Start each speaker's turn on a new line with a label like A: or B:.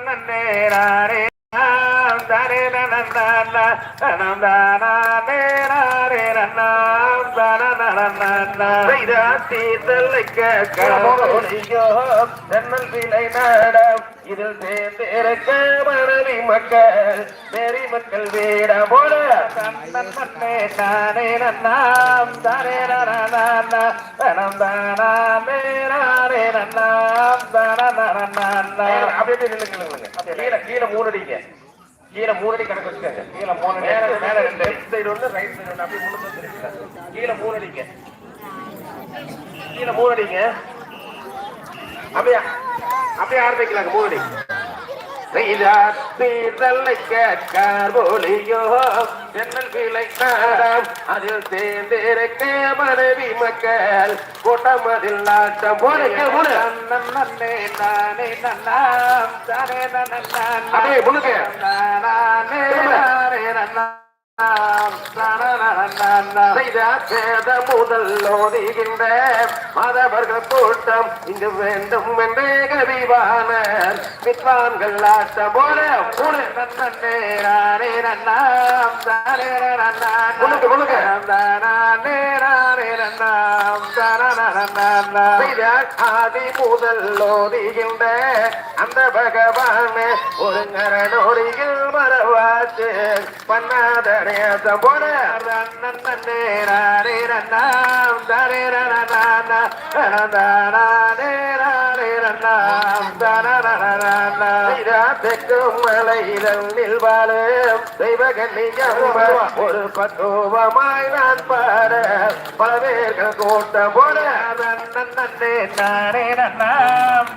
A: நன்னே நாரே தானே நன்னா தென்னல் விலை நாடம். இதில் சேர்ந்திருக்க மனைவி மக்கள் மக்கள் வீட போல. தன்னன் மண்ணே தானே நன்னாம் தானே நனம் தானா நேரே நன்னாம் தானா அப்படியே நில்லுங்க கீழே கீழே மூணடிங்க கீழே மூணடி கணக்கு வச்சுக்கோங்க. கீழே மூணு மேல மேல ரெண்டு. சைடு ஒன்று ரைட் சைடு ஒன்று அப்படியே வந்துருங்க கீழே மூணடிங்க கீழே மூணடிங்க அப்படியே? அப்படியே ஆரம்பிக்கலாங்க கிளை நாடம் அதில் சேர்ந்திருக்க மனைவி மக்கள் கூட்டம் அதில் நாட்டம் மூணு நன்னே நானே நன்னாம் தானே நன்னாம் செய்த முதல் ஓதுகின்ற மாதவர்கள் கூட்டம் இங்கு வேண்டும் என்றே கவிவானர் வித்வான்கள் ஆட்டம் போல மூணு நன்னே நானே நன்னாம் தானே நன்னாம் முழுக்க முழுக்க நானே நானே நன்னாம் செய்த ஆதி முதல் அந்த பகவான் ஒரு பார்த்து மறவாச்சு பண்ணாதரேசம் போல. ரன்னன் மலையிலும் நில்வாழும் தெய்வ ஒரு பத்துவமாய் நான் பாட. பல பேர்கள் கூட்டம் போல. நன்னே நானே நன்னாம்